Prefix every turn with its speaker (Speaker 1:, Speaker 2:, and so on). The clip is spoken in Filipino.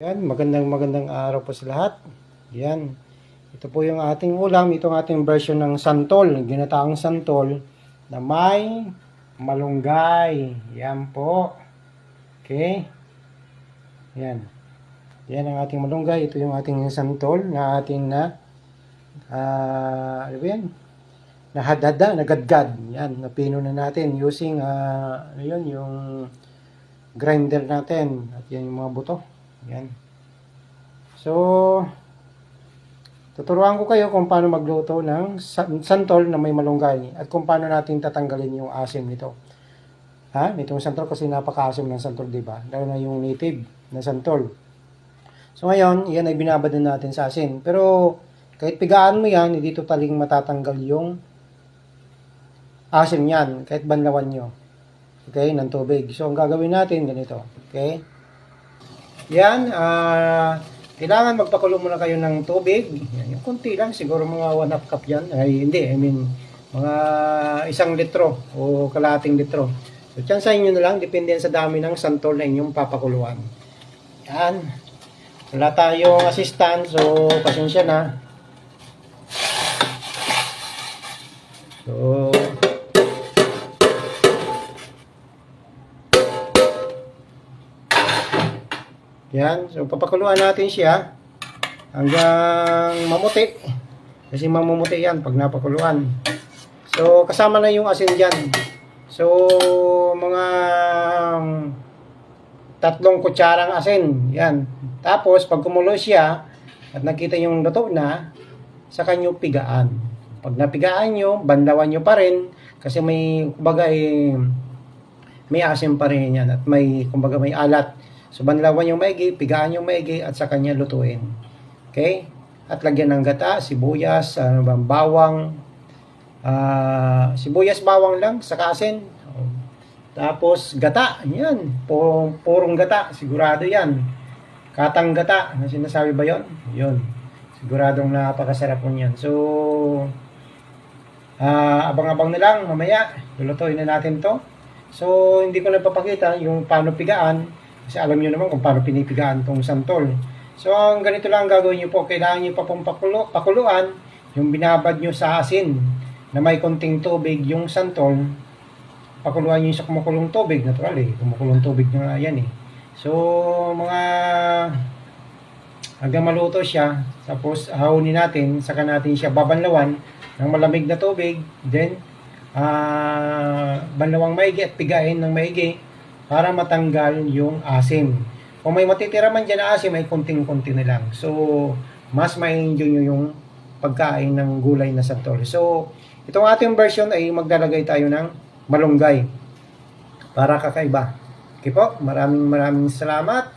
Speaker 1: Yan, magandang magandang araw po sa lahat. Yan. Ito po yung ating ulam, itong ating version ng santol, ginataang santol na may malunggay. Yan po. Okay? Yan. Yan ang ating malunggay. Ito yung ating santol na ating na ah ano ba yan? Nahadada, nagadgad. Yan, napino na natin using ah ano yun, yung grinder natin. At yan yung mga buto. Yan. So, tuturuan ko kayo kung paano magluto ng san- santol na may malunggay at kung paano natin tatanggalin yung asim nito. Ha? Nitong santol kasi napaka-asim ng santol, di ba? Lalo na yung native na santol. So ngayon, yan ay binabad na natin sa asin. Pero kahit pigaan mo yan, hindi totaling matatanggal yung asim yan, kahit banlawan nyo. Okay, ng tubig. So ang gagawin natin, ganito. Okay? Yan, ah, kailangan magpakulo muna kayo ng tubig. Yan, yung konti lang, siguro mga 1 half cup yan. Ay, hindi, I mean, mga isang litro o kalating litro. So, tsansahin nyo na lang, depende sa dami ng santol na inyong papakuluan. Yan. Wala tayong assistant, so pasensya na. So, Yan. So, papakuluan natin siya hanggang mamuti. Kasi mamumuti yan pag napakuluan. So, kasama na yung asin dyan. So, mga tatlong kutsarang asin. Yan. Tapos, pag kumulo siya at nakita yung luto na, sa kanyo pigaan. Pag napigaan nyo, bandawan nyo pa rin kasi may, kumbaga, eh, may asim pa rin yan at may, kumbaga, may alat. So, banlawan yung maigi, pigaan yung maigi, at sa kanya lutuin. Okay? At lagyan ng gata, sibuyas, ano ba, bawang, ah, sibuyas, bawang lang, sa asin. Tapos, gata, yan. Purong, purong gata, sigurado yan. Katang gata, ano sinasabi ba yon? Yun. Siguradong napakasarap po yan. So, ah, abang-abang na lang, mamaya, lulutuin na natin to. So, hindi ko na papakita yung paano pigaan, kasi alam niyo naman kung paano pinipigaan tong santol. So, ang ganito lang ang gagawin niyo po. Kailangan niyo pa pong pakulo, pakuluan yung binabad niyo sa asin na may konting tubig yung santol. Pakuluan niyo sa kumukulong tubig. Natural eh. Kumukulong tubig na yan eh. So, mga hanggang maluto siya. Tapos, hahunin natin. Saka natin siya babanlawan ng malamig na tubig. Then, ah banlawang maigi at pigain ng maigi para matanggal yung asim. Kung may matitira man dyan na asim, may konting-konti na lang. So, mas ma-enjoy nyo yung pagkain ng gulay na santol. So, itong ating version ay maglalagay tayo ng malunggay para kakaiba. Okay po, maraming maraming salamat.